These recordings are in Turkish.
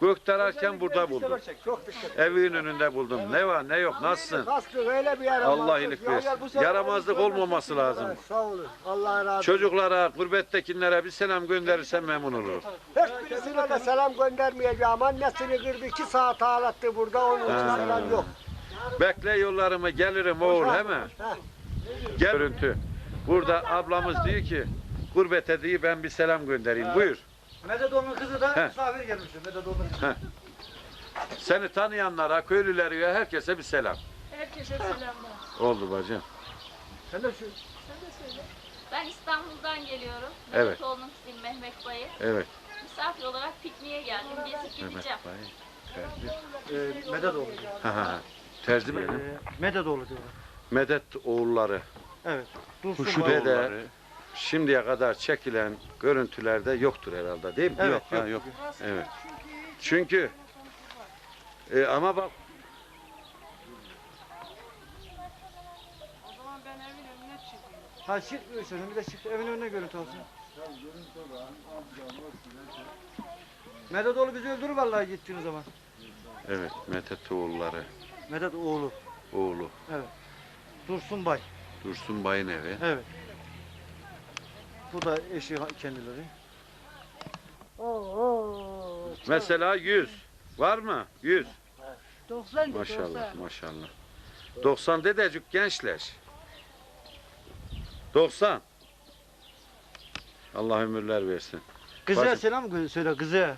Gökdelerken burada Bir buldum. dikkat. Evin önünde buldum. Ne var ne yok nasılsın? Allah iyilik versin. Yaramazlık olmaması lazım. Sağ olun. Allah razı olsun. Çocuklara, gurbettekilere bir selam gönderirsen memnun olurum. Hiçbirisine de selam göndermeyeceğim. Annesini kırdı. iki saat ağlattı burada. Onun için Ha. selam yok. Bekle yollarımı gelirim oğul hemen. Ha. Gel görüntü. Burada ablamız diyor ki gurbete diye ben bir selam göndereyim. Buyur. Medet onun kızı da He. misafir gelmiş. Medet onun kızı. Seni tanıyanlara, köylülere, herkese bir selam. Herkese selamlar. Oldu bacım. Sen de şu Sen de söyle. Ben İstanbul'dan geliyorum. Evet. Mehmetoğlu'nun kızıyım Mehmet Bay'ı. Evet. Misafir olarak pikniğe geldim. Gezip Mehmet gideceğim. Bey. Terzi. e, Medet oğlu. Ha ha ha. Terzi mi? E, Medet oğlu diyorlar. Medet oğulları. Evet. Dursun Kuşu Bey. dede şimdiye kadar çekilen görüntülerde yoktur herhalde değil mi? Evet, yok. yok, ha, yok. Evet. Çünkü e, ama bak Ha çık sen bir de çık evin önüne görüntü olsun. Medet oğlu bizi öldürür vallahi gittiğiniz zaman. evet Medet oğulları Medet oğlu. oğlu Dursun Bay. Dursun Bay'ın evi. Evet. Bu da eşi kendileri. Oo, Mesela 100 var mı? 100. 90 Maşallah maşallah. 90 dedecik gençler. 90. Allah ömürler versin. Kızıya Bacım. selam söyle kızıya.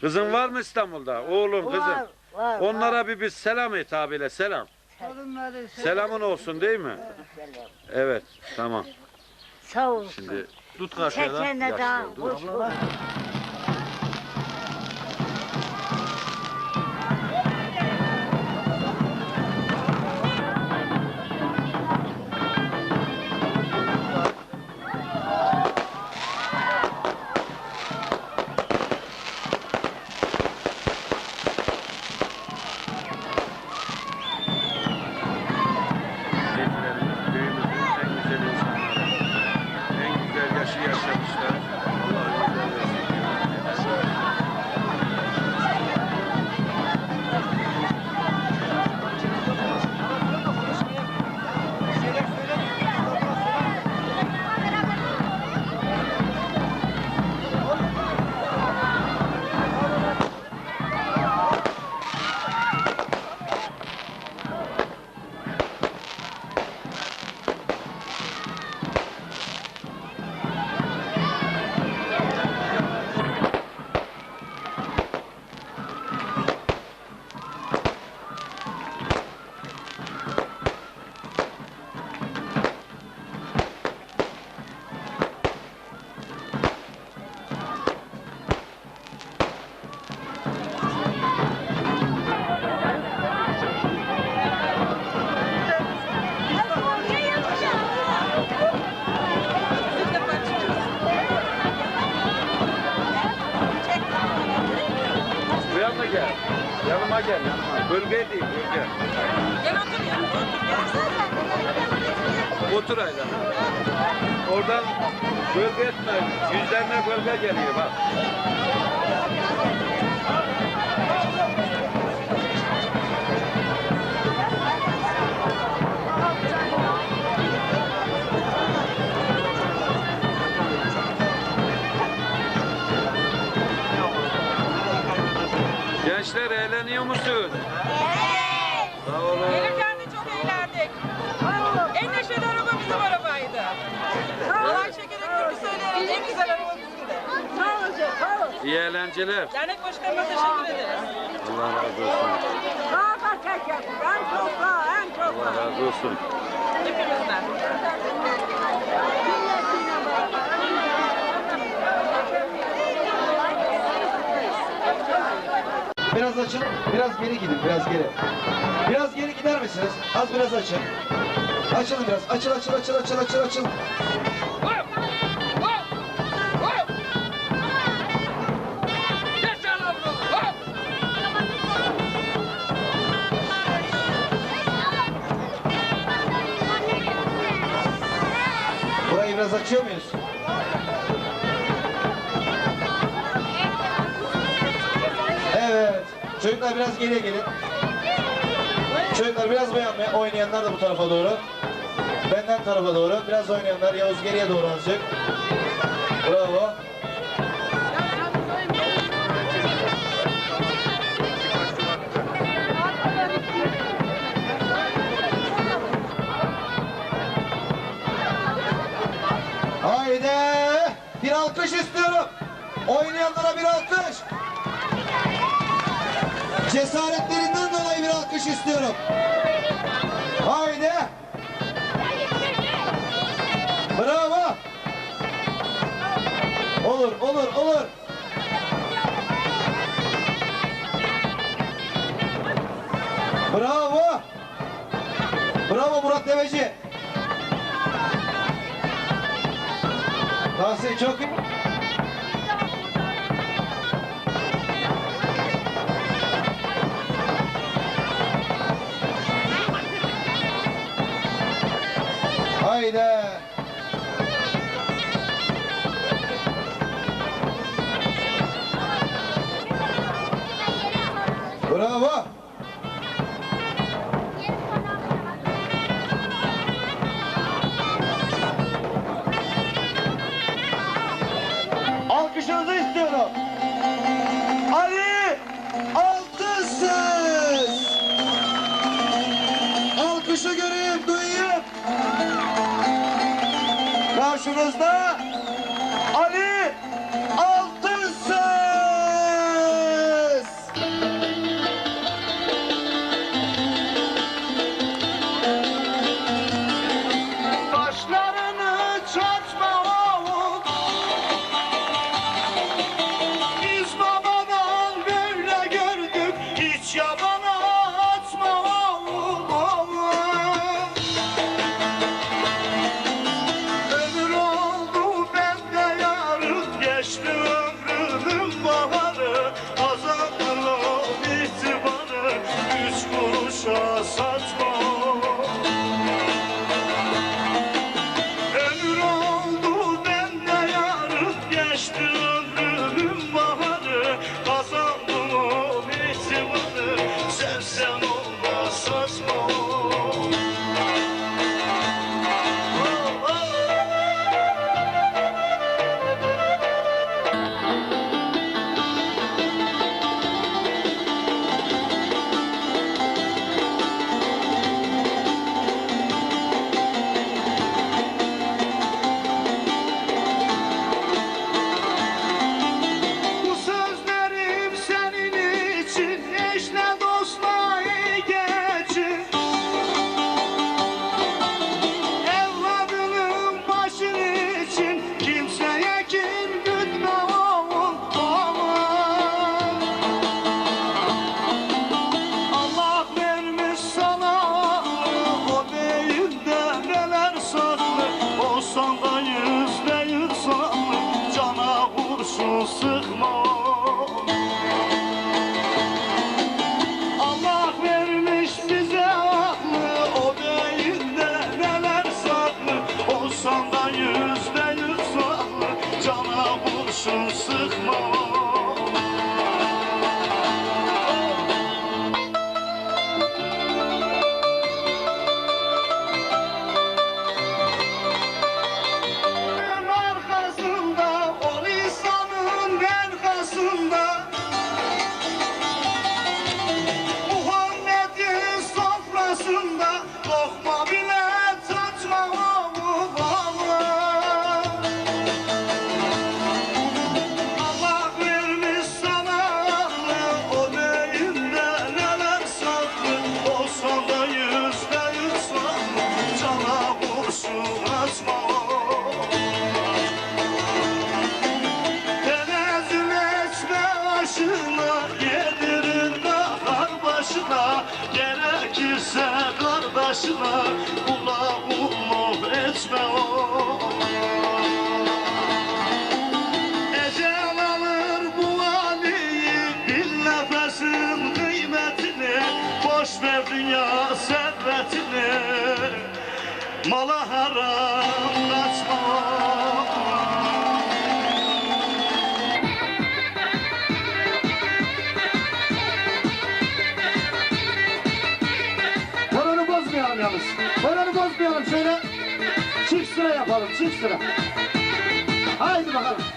Kızın var mı İstanbul'da? Oğlum kızım. Var, var, Onlara bir, bir selam et abiyle selam. Selamın olsun değil mi? Evet tamam. Sağ olsun. Şimdi tut karşıya da. Çekene Yaşlı daha oldu. hoş olur. Gel. Bölge değil bölge. Gel otur ya. Otur Aydan. Oradan bölge etme. Yüzlerine bölge geliyor bak. İyi eğlenceler. Dernek başkanıma teşekkür ederiz. Allah razı olsun. Da çekin. En çok en çok Allah razı olsun. Hepimizden. Biraz açın, biraz geri gidin, biraz geri. Biraz geri gider misiniz? Az biraz açın. Açılın biraz, açıl, açıl, açıl, açıl, açıl, açıl. Açıyor muyuz? Çocuklar biraz geriye gelin. Çocuklar biraz beğenme. Oynayanlar da bu tarafa doğru. Benden tarafa doğru. Biraz oynayanlar Yavuz geriye doğru azıcık. Bravo. Oynayanlara bir alkış. Cesaretlerinden dolayı bir alkış istiyorum. Haydi. Bravo. Olur, olur, olur. Bravo. Bravo Murat Deveci. Tahsin çok iyi. Karşınızda başına Gerekirse kardeşine Kula kulluk etme o. Ecel alır bu aliyi Bil nefesin kıymetini Boş ver dünya servetini. Mala haram Oranı bozmayalım şöyle. Çift sıra yapalım çift sıra. Haydi bakalım.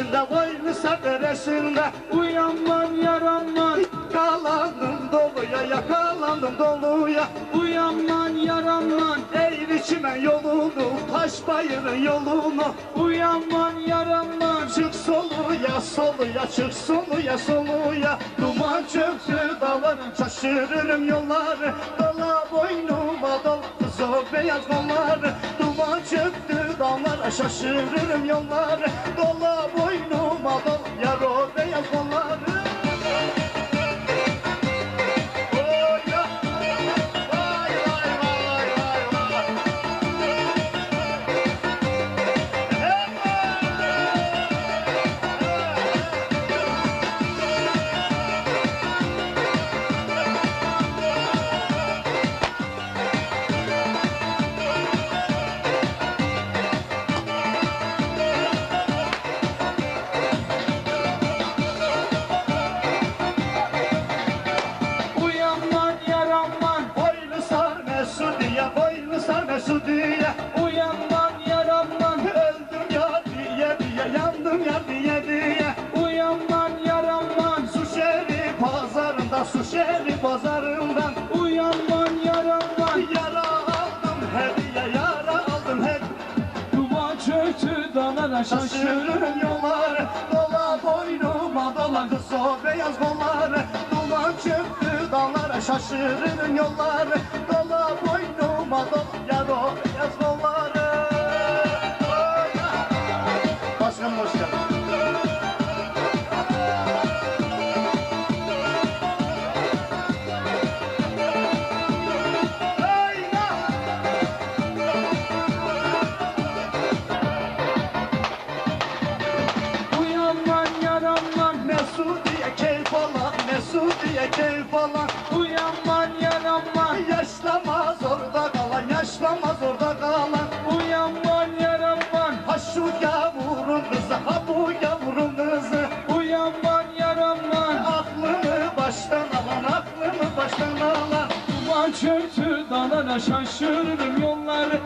Deresinde, boynu sar deresinde. Uyanman yaranman Yakalandım doluya, yakalandım doluya. Uyanman yaranman Eğri çimen yolunu, taş bayırın yolunu. Uyanman yaranman Çık soluya, soluya, çık soluya, soluya. Duman çöktü dağların, şaşırırım yolları. Dala boynuma dal, kız o beyaz kolları. Duman çöktü dağlara, şaşırırım yolları. Dala boynuma dal, yar o beyaz kolları. Şehri pazarından. Uyanman yaranman Yara aldım hediye, yara aldım hediye. Duman çöktü dağlara Şaşırırım yolları, dola boynuma dola kız o beyaz kolları. Duman çöktü dağlara, şaşırırım yolları. Dola boynuma dola, orada kalan Uyanman yaranman Ha şu yavrum kızı, ha bu yavrum kızı. Uyanman yaranman Aklımı baştan alan, aklımı baştan alan. Duman çöktü dağlara şaşırırım yolları